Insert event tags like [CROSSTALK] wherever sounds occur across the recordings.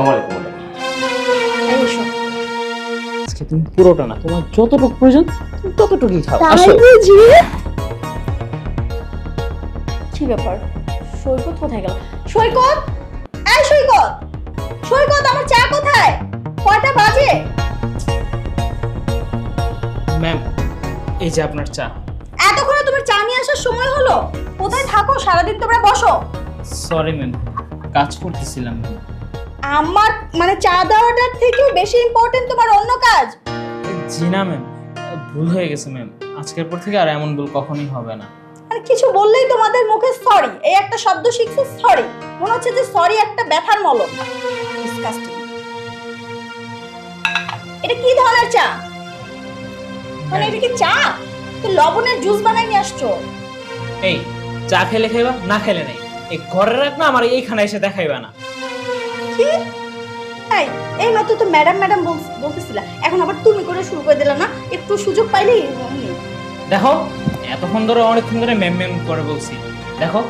আসসালামু আলাইকুম এই আজকে তুমি পুরোটা না তোমার যতটুকু প্রয়োজন তুমি ততটুকুই খাও। আসো। বুঝি? কি ব্যাপার? সৈকত কোথায় গেল? সৈকত? এই সৈকত! সৈকত আমার চা কোথায়? কয়টা বাজে? ম্যাম এই যে আপনার চা। এতক্ষণে তোমার চা নিয়ে আসার সময় হলো? কোথায় থাকো? সারাদিন তোমরা বসো। সরি ম্যাম কাজ করতেছিলাম। ম্যাম আমার মানে চা দেওয়াটার থেকে বেশি ইম্পর্টেন্ট তোমার অন্য কাজ। জি না ম্যাম ভুল হয়ে গেছে ম্যাম আজকের পর থেকে আর এমন ভুল কখনোই হবে না। মানে কিছু বললেই তোমাদের মুখে সরি এই একটা শব্দ শিখছি সরি মনে হচ্ছে যে সরি একটা ব্যথার মলম। ডিসকাস্টিং এটা কি ধরনের চা? মানে এটা কি চা? তো লবণের জুস বানাই নিয়ে আসছো। এই চা খেলে খাইবা না খেলে নাই। এই ঘরে রাখ না আমার এইখানে এসে দেখাইবা না। কি? এই এই মাত্র তো ম্যাডাম ম্যাডাম বলতেছিলা। এখন আবার তুমি করে শুরু করে দিলা না? একটু সুযোগ পাইলেই দেখো এতক্ষণ ধরে অনেকক্ষণ ধরে ম্যাম ম্যাম করে বলছি। দেখো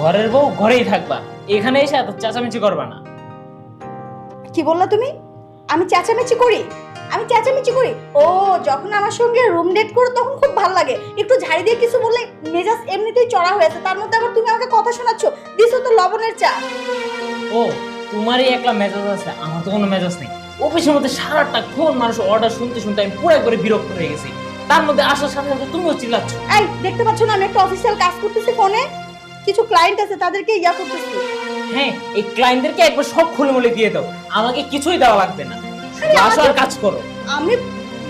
ঘরের বউ ঘরেই থাকবা। এখানে এসে এত চেঁচামেচি করবা না। কি বললা তুমি? আমি চেঁচামেচি করি? আমি চেঁচামেচি করি? ও যখন আমার সঙ্গে রুম ডেট করো তখন খুব ভালো লাগে। একটু ঝাড়ি দিয়ে কিছু বললে মেজাজ এমনিতেই চড়া হয়েছে তার মধ্যে আবার তুমি আমাকে কথা শোনাচ্ছ। দিছো তো লবণের চা। ও তোমারই একলা মেজাজ আছে আমার তো কোনো মেজাজ নেই। অফিসের মধ্যে সারাটা ক্ষণ মানুষ অর্ডার শুনতে শুনতে আমি পুরো করে বিরক্ত হয়ে গেছি। তার মধ্যে আসার সাথে সাথে তুমিও চিল্লাচ্ছ। এই দেখতে পাচ্ছ না আমি একটা অফিসিয়াল কাজ করতেছি ফোনে। কিছু ক্লায়েন্ট আছে তাদেরকে ইয়া করতেছি। হ্যাঁ এই ক্লায়েন্টদেরকে একবার সব খুলে মুলে দিয়ে দাও। আমাকে কিছুই দেওয়া লাগবে না। আসো আর কাজ করো। আমি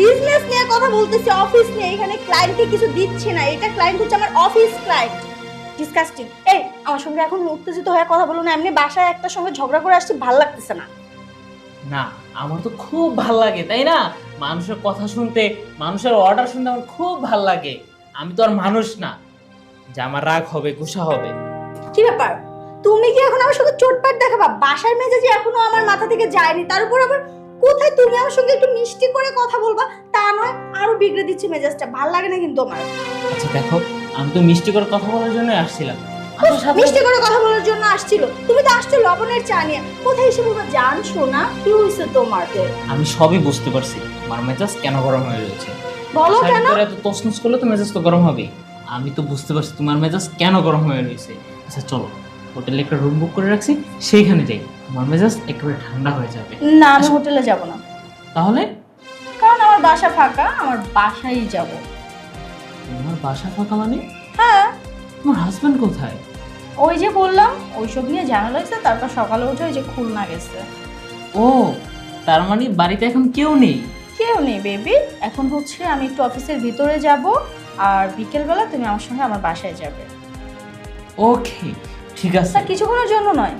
বিজনেস নিয়ে কথা বলতেছি অফিস নিয়ে। এখানে ক্লায়েন্টকে কিছু দিচ্ছে না। এটা ক্লায়েন্ট হচ্ছে আমার অফিস ক্লায়েন্ট ডিসকাস্টিং এই আমার সঙ্গে এখন উত্তেজিত হয়ে কথা বলো না এমনি বাসায় একটা সঙ্গে ঝগড়া করে আসছি ভালো লাগতেছে না। না আমার তো খুব ভালো লাগে তাই না? মানুষের কথা শুনতে মানুষের অর্ডার শুনতে আমার খুব ভালো লাগে। আমি তো আর মানুষ না। যে আমার রাগ হবে গুসা হবে। কি ব্যাপার? তুমি কি এখন আমার সঙ্গে চোটপাট দেখাবা? বাসার মেজাজে এখনও আমার মাথা থেকে যায়নি। তার উপর আবার কোথায় তুমি আমার সঙ্গে একটু মিষ্টি করে কথা বলবা? তা নয় আরও বিগড়ে দিচ্ছে মেজাজটা। ভালো লাগে না কিন্তু আমার। আচ্ছা দেখো আমি তো মিষ্টি করে কথা বলার জন্য আসছিলাম। মিষ্টি করে কথা বলার জন্য আসছিল। তুমি তো আসছো লবণের চা নিয়ে। কোথায় এসে বলবা জান শোনা কি হয়েছে তোমার? আমি সবই বুঝতে পারছি। আমার মেজাজ কেন গরম হয়ে রয়েছে? বলো কেন? এত তসনস করলে তো মেজাজ তো গরম হবে আমি তো বুঝতে পারছি তোমার মেজাজ কেন গরম হয়ে রয়েছে। আচ্ছা চলো হোটেলে একটা রুম বুক করে রাখছি সেইখানে যাই। তোমার মেজাজ একেবারে ঠান্ডা হয়ে যাবে। না আমি হোটেলে যাব না। তাহলে? কারণ আমার বাসা ফাঁকা আমার বাসায় যাব। তোমার বাসা ফাঁকা মানে? হ্যাঁ। তোমার হাজবেন্ড কোথায়? ওই যে বললাম ওইসব নিয়ে জানা লাগছে তারপর সকালে উঠে ওই যে খুলনা গেছে। ও তার মানে বাড়িতে এখন কেউ নেই? কেউ নেই বেবি। এখন হচ্ছে আমি একটু অফিসের ভিতরে যাব আর বিকেলবেলা তুমি আমার সঙ্গে আমার বাসায় যাবে। ওকে ঠিক আছে। তা কিছুক্ষণের জন্য নয়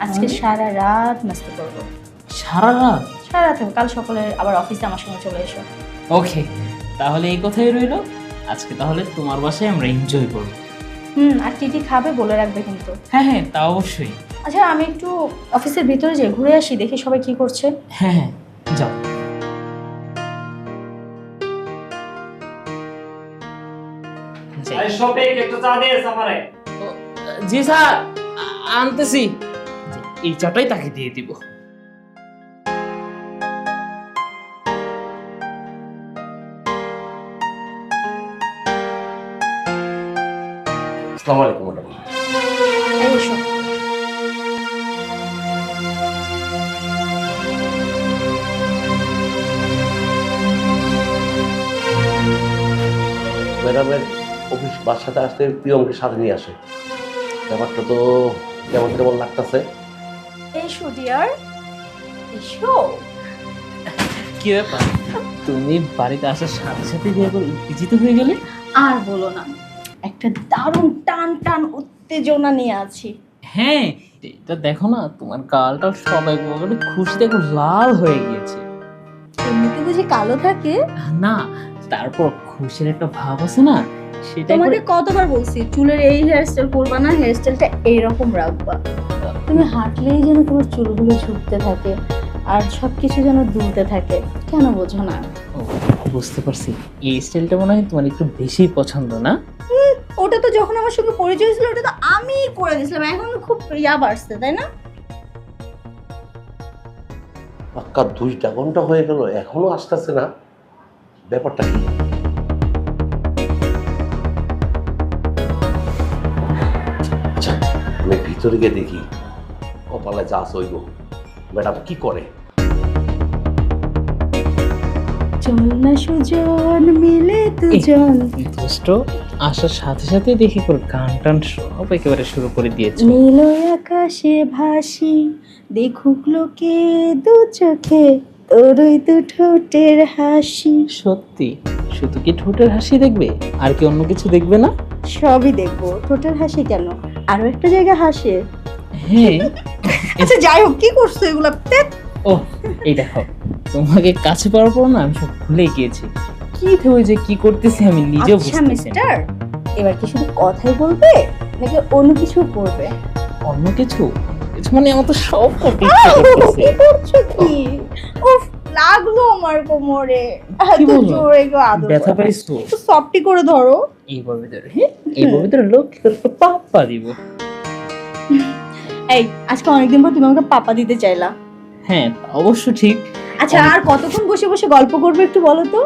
আজকে তাহলে? সারা রাত মাস্তি করব। সারা রাত? সারা রাত কাল সকালে আবার অফিসে আমার সঙ্গে চলে এসো। ওকে তাহলে এই কথাই রইল। আজকে তাহলে তোমার বাসায় আমরা এনজয় করব। হুম আর কি কি খাবে বলে রাখবে কিন্তু। হ্যাঁ হ্যাঁ তা অবশ্যই। আচ্ছা আমি একটু অফিসের ভিতরে যাই ঘুরে আসি দেখি সবাই কি করছে। হ্যাঁ হ্যাঁ যাও। জি স্যার আনতেছি। এই চাটাই তাকে দিয়ে দিব। আসসালামু আলাইকুম ম্যাডাম। ম্যাডামের অফিস বাসাতে আসতে প্রিয়মকে সাথে নিয়ে আসে। ব্যাপারটা তো কেমন কেমন লাগতেছে? এসো ডিয়ার। এসো। কি ব্যাপার? তুমি বাড়িতে আসার সাথে সাথে বিয়ে করে উত্তেজিত হয়ে গেলে? আর বলো না। একটা দারুণ টান টান উত্তেজনা নিয়ে আছি। হ্যাঁ এটা দেখো না তোমার গালটা সবাই বলে খুশিতে একটু লাল হয়ে গিয়েছে। এমনিতে বুঝি কালো থাকে? না তারপর খুশির একটা ভাব আছে না সেটা তোমাকে কতবার বলছি চুলের এই হেয়ারস্টাইল করবা না হেয়ারস্টাইলটা এইরকম রাখবা। তুমি হাঁটলেই যেন তোমার চুলগুলো ঝুঁকতে থাকে আর সব কিছু যেন দুলতে থাকে কেন বোঝো না? ও, বুঝতে পারছি। এই স্টাইলটা মনে হয় তোমার একটু বেশি পছন্দ না ওটা তো যখন আমার সঙ্গে পরিচয় ছিল ওটা তো আমিই করে দিয়েছিলাম। এখন খুব ইয়া বাড়ছে, তাই না? পাক্কা দুইটা ঘণ্টা হয়ে গেল, এখনও আসতেছে না। ব্যাপারটা কি? আচ্ছা আমি ভিতরে গিয়ে দেখি, কপালে যা সইব ম্যাডাম কি করে? চল না সুজন মিলে দুজন। দুষ্ট আসার সাথে সাথে দেখি করে গান টান সব একেবারে শুরু করে দিয়েছে। নীল আকাশে ভাসি দেখুক লোকে দু চোখে। তোরই দু ঠোঁটের হাসি। সত্যি শুধু কি ঠোঁটের হাসি দেখবে? আর কি অন্য কিছু দেখবে না? সবই দেখব। ঠোঁটের হাসি কেন? আরও একটা জায়গা হাসে। হ্যাঁ। আচ্ছা যাই হোক কি করছ এগুলো? ও এই দেখো। তোমাকে কাছে পাওয়ার পর না আমি সব ভুলে গিয়েছি। কি যে কি করতেছি আমি নিজেও আচ্ছা বুঝতেছি না। মিস্টার এবার কি শুধু কথাই বলবে নাকি অন্য কিছু করবে অন্য কিছু? কিছু মানে আমার তো সব করতে ইচ্ছে করতেছে। কি করছ কি? উফ লাগল আমার কোমরে। এত বলল? জোরে কেউ আদর ব্যথা করে। পাইছো? একটু সফটি করে ধরো। এইভাবে ধরে হ্যাঁ? এইভাবে ধরে লোক পাপ্পা দিব? এই আজকে অনেকদিন পর তুমি আমাকে পাপা দিতে চাইলা। হ্যাঁ অবশ্য ঠিক। আচ্ছা আর কতক্ষণ বসে বসে গল্প করবে একটু বলো তো?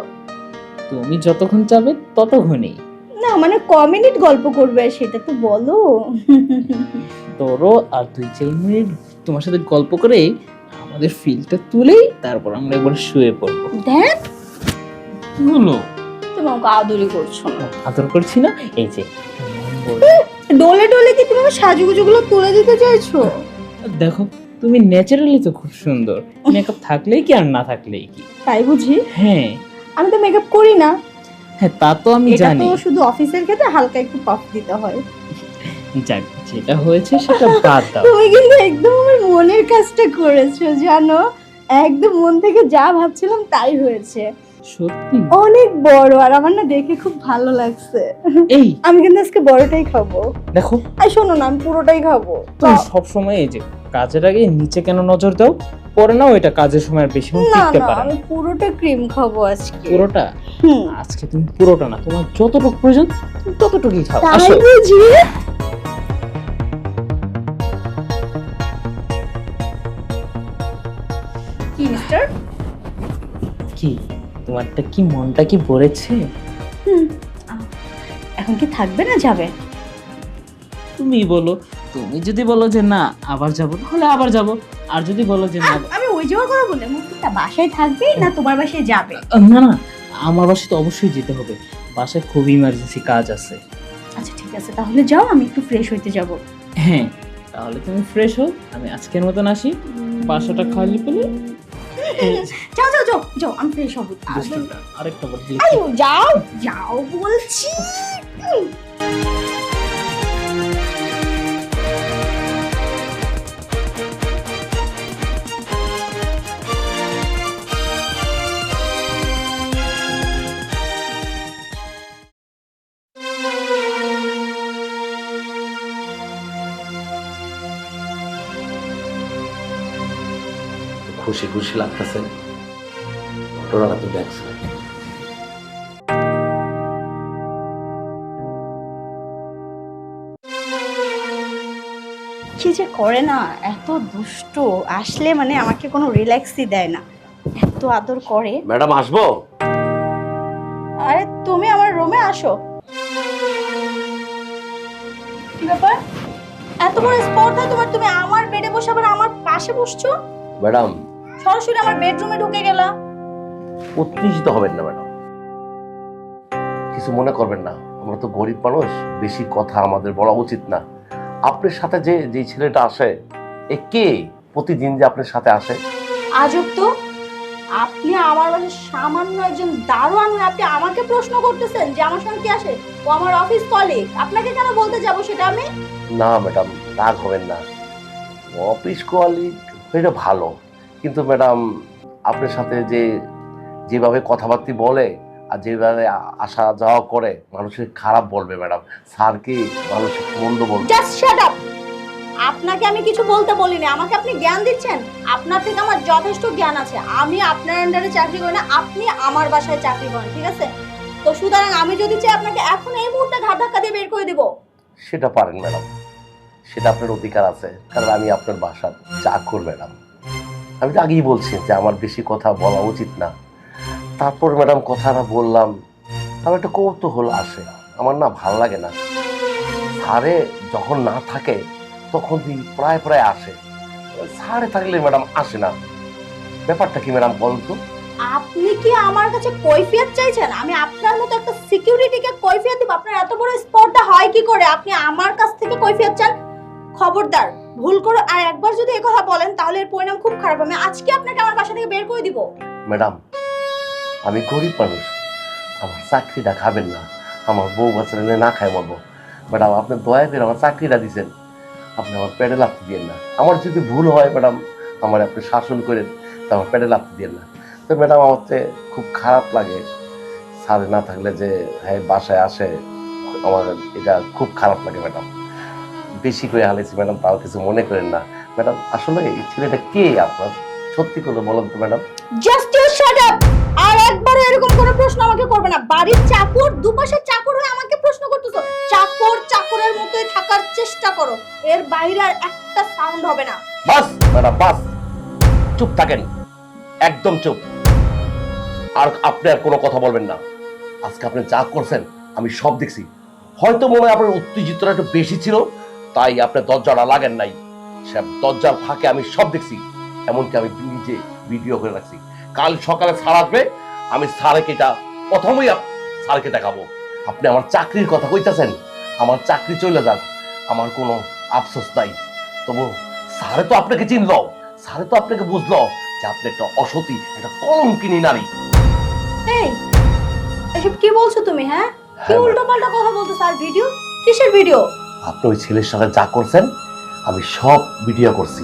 তুমি যতক্ষণ চাবে ততক্ষণই। না মানে ক মিনিট গল্প করবে সেটা তো বলো। ধরো আর দুই চার মিনিট তোমার সাথে গল্প করে আমাদের ফিলটা তুলেই তারপর আমরা একবার শুয়ে পড়ব। দেখ। হলো তুমি আমাকে আদরই করছ না। আদর করছি না? এই যে। ডোলে ডোলে কি তুমি আমার সাজুগুজুগুলো তুলে দিতে চাইছো? দেখো তুমি ন্যাচারালি তো খুব সুন্দর। মেকআপ থাকলেই কি আর না থাকলেই কি? তাই বুঝি? হ্যাঁ। আমি তো মেকআপ করি না। হ্যাঁ তা তো আমি জানি এটা তো শুধু অফিসের ক্ষেত্রে হালকা একটু পাফ দিতে হয়। যাক যেটা হয়েছে সেটা বাদ দাও। তুমি কিন্তু একদম আমার মনের কাজটা করেছ জানো? একদম মন থেকে যা ভাবছিলাম তাই হয়েছে। সত্যি? অনেক বড় আর আমার না দেখে খুব ভালো লাগছে। এই। আমি কিন্তু আজকে বড়টাই খাব। দেখো। আর শোনো না আমি পুরোটাই খাব। তুমি সবসময় এই যে কাজের আগে নিচে কেন নজর দাও পরে না ওইটা কাজের সময় বেশি না টিকতে পারে না। আমি পুরোটা ক্রিম খাব আজকে। পুরোটা? হুম। আজকে তুমি পুরোটা না তোমার যতটুকু প্রয়োজন তুমি ততটুকুই খাও। তাই আসো। বুঝি? কি মিস্টার কি? তোমারটা কি মনটা কি ভরেছে? হুম আহ, এখন কি থাকবে না যাবে? তুমি বলো তুমি যদি বলো যে না আবার যাব তাহলে আবার যাব। আর যদি বলো যে না আমি ওই যাওয়ার কথা বলে মুক্তিটা বাসায় থাকবে না তোমার বাসায় যাবে? না না আমার বাসায় তো অবশ্যই যেতে হবে। বাসায় খুব ইমার্জেন্সি কাজ আছে। আচ্ছা ঠিক আছে তাহলে যাও আমি একটু ফ্রেশ হইতে যাব। হ্যাঁ তাহলে তুমি ফ্রেশ হও আমি আজকের মতন আসি। বাসাটা খালি পেলে [LAUGHS] যাও যাও যাও যাও আমি ফ্রেশ হব। আরেকটা যাও যাও বলছি। খুশি খুশি লাগতেছে। ঘটনাটা তো দেখছে। কি যে করে না এত দুষ্ট। আসলে মানে আমাকে কোনো রিল্যাক্সই দেয় না। এত আদর করে। ম্যাডাম আসব? আরে তুমি আমার রুমে আসো। কি ব্যাপার? এত বড় স্পর্ধা তোমার তুমি আমার বেডে বসে আবার আমার পাশে বসছো? ম্যাডাম সরাসরি আমার বেডরুমে ঢুকে গেলা। উত্তেজিত হবেন না ম্যাডাম। কিছু মনে করবেন না আমরা তো গরিব মানুষ বেশি কথা আমাদের বলা উচিত না। আপনার সাথে যে যে ছেলেটা আসে এ কে প্রতিদিন যে আপনার সাথে আসে? আজব তো। আপনি আমার বাসায় সামান্য একজন দারোয়ান হয়ে আপনি আমাকে প্রশ্ন করতেছেন যে আমার সঙ্গে কি আসে? ও আমার অফিস কলিগ আপনাকে কেন বলতে যাব সেটা আমি? না ম্যাডাম রাগ হবেন না। অফিস কোয়ালিটি এটা ভালো। কিন্তু ম্যাডাম আপনার সাথে যে যেভাবে কথাবার্তা বলে আর যেভাবে আসা যাওয়া করে মানুষের খারাপ বলবে ম্যাডাম। স্যার কি মানুষের মন্দ বলবে? জাস্ট শাট আপ আপনাকে আমি কিছু বলতে বলিনি। আমাকে আপনি জ্ঞান দিচ্ছেন? আপনার থেকে আমার যথেষ্ট জ্ঞান আছে। আমি আপনার আন্ডারে চাকরি করি না আপনি আমার বাসায় চাকরি করেন ঠিক আছে? তো সুতরাং আমি যদি চাই আপনাকে এখন এই মুহূর্তে ঘাট ধাক্কা দিয়ে বের করে দিব। সেটা পারেন ম্যাডাম। সেটা আপনার অধিকার আছে। কারণ আমি আপনার বাসার চাকর ম্যাডাম। আমি তো আগেই বলছি যে আমার বেশি কথা বলা উচিত না। তারপর ম্যাডাম কথাটা বললাম আমার একটা কৌতূহল আসে। আমার না ভালো লাগে না। স্যারে যখন না থাকে, তখন প্রায় প্রায় আসে। সারে থাকলে ম্যাডাম আসে না। ব্যাপারটা কি ম্যাডাম বলতো আপনি কি আমার কাছে কৈফিয়ত চাইছেন? আমি আপনার মতো একটা সিকিউরিটিকে কৈফিয়ত দিব? আপনার এত বড় স্পর্ধা হয় কি করে? আপনি আমার কাছ থেকে কৈফিয়ত চান? খবরদার ভুল করে আর একবার যদি এই কথা বলেন, তাহলে এর পরিণাম খুব খারাপ হবে। আজকে আপনাকে আমার বাসা থেকে বের করে দিব। ম্যাডাম, আমি গরিব মানুষ। আমার চাকরিটা খাবেন না। আমার বউ বাচ্চারা না খায় বলব ম্যাডাম, আপনি দয়া করে আমার চাকরিটা দিচ্ছেন আপনি আমার পেটে লাগতে দিয়েন না। আমার যদি ভুল হয়, ম্যাডাম, আমার আপনি শাসন করেন, তো আমার পেটে লাগতে দিয়েন না। তো ম্যাডাম, আমার তো খুব খারাপ লাগে। স্যার না থাকলে যে হ্যাঁ বাসায় আসে, আমার এটা খুব খারাপ লাগে, ম্যাডাম। বেশি করে হালেছি ম্যাডাম তাও কিছু মনে করেন না। ম্যাডাম আসলে এই ছেলেটা কে আপনার? সত্যি করে বলেন তো madam. Just you shut up আর একবার এরকম কোনো প্রশ্ন আমাকে করবে না। বাড়ির চাকর দুপাশে চাকর হয়ে আমাকে প্রশ্ন করতেছো। চাকর চাকরের মতোই থাকার চেষ্টা করো। এর বাইরে আর একটা সাউন্ড হবে না। বাস ম্যাডাম বাস। চুপ থাকেন। একদম চুপ। আর আপনি আর কোনো কথা বলবেন না। আজকে আপনি যা করছেন আমি সব দেখছি। হয়তো মনে হয় আপনার উত্তেজিতটা একটু বেশি ছিল। তাই আপনার দরজাটা লাগেন নাই। সে দরজার ফাঁকে আমি সব দেখছি এমনকি আমি নিজে ভিডিও করে রাখছি। কাল সকালে স্যার আসবে আমি স্যারকে এটা প্রথমেই স্যারকে দেখাবো। আপনি আমার চাকরির কথা কইতাছেন আমার চাকরি চলে যাক আমার কোনো আফসোস নাই। তবু স্যারে তো আপনাকে চিনলো স্যারে তো আপনাকে বুঝলো যে আপনি একটা অসতী একটা কলঙ্কিনী নারী। এই এসব কি বলছো তুমি হ্যাঁ? কি হ্যাঁ, উল্টো পাল্টা কথা বলতো স্যার ভিডিও? কিসের ভিডিও? আপনি ওই ছেলের সাথে যা করছেন আমি সব ভিডিও করছি।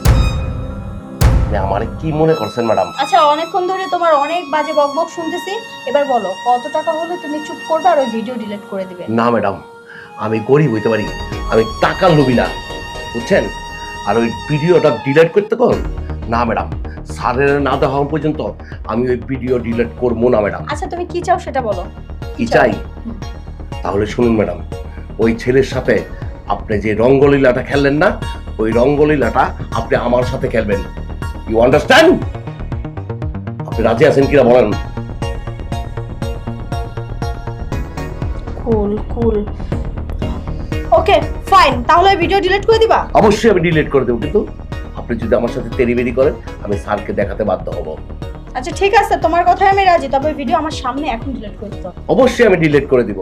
আমারে কি মনে করছেন ম্যাডাম? আচ্ছা অনেকক্ষণ ধরে তোমার অনেক বাজে বকবক শুনতেছি। এবার বলো কত টাকা হলে তুমি চুপ করবে আর ওই ভিডিও ডিলিট করে দিবে? না ম্যাডাম আমি গরিব হইতে পারি। আমি টাকার লোভী না বুঝছেন? আর ওই ভিডিওটা ডিলিট করতে কর। না ম্যাডাম স্যারের না দেওয়া পর্যন্ত আমি ওই ভিডিও ডিলিট করব না ম্যাডাম। আচ্ছা তুমি কি চাও সেটা বলো। কি চাই? তাহলে শুনুন ম্যাডাম ওই ছেলের সাথে আপনি যে রঙ্গলীলাটা খেললেন না ওই রঙ্গলীলাটা আপনি আমার সাথে খেলবেন। ইউ আন্ডারস্ট্যান্ড আপনি রাজি আছেন কিনা বলেন। কুল কুল ওকে ফাইন তাহলে ভিডিও ডিলিট করে দিবা? অবশ্যই আমি ডিলিট করে দেবো কিন্তু আপনি যদি আমার সাথে তেরিবেরি করেন আমি স্যারকে দেখাতে বাধ্য হব। আচ্ছা ঠিক আছে তোমার কথায় আমি রাজি। তবে ভিডিও আমার সামনে এখন ডিলিট করে দিতে অবশ্যই আমি ডিলিট করে দিব।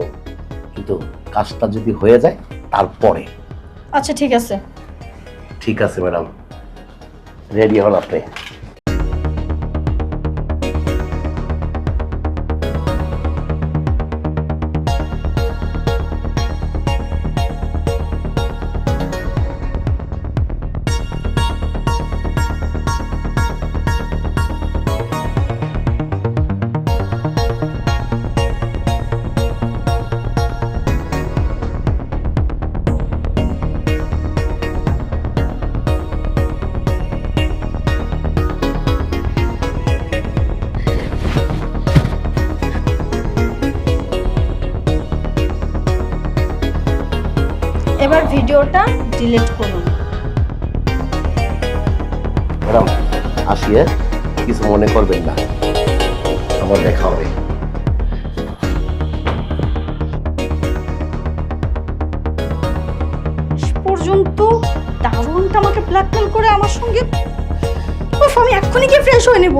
কিন্তু কাজটা যদি হয়ে যায় তারপরে। আচ্ছা ঠিক আছে। ঠিক আছে ম্যাডাম। রেডি হন আপনি। আসিয়ে কিছু মনে করবেন না। আমার দেখা হবে। পর্যন্ত দারুণটা আমাকে ব্ল্যাকমেল করে আমার সঙ্গে। আমি এক্ষুনি গিয়ে ফ্রেশ হয়ে নেব।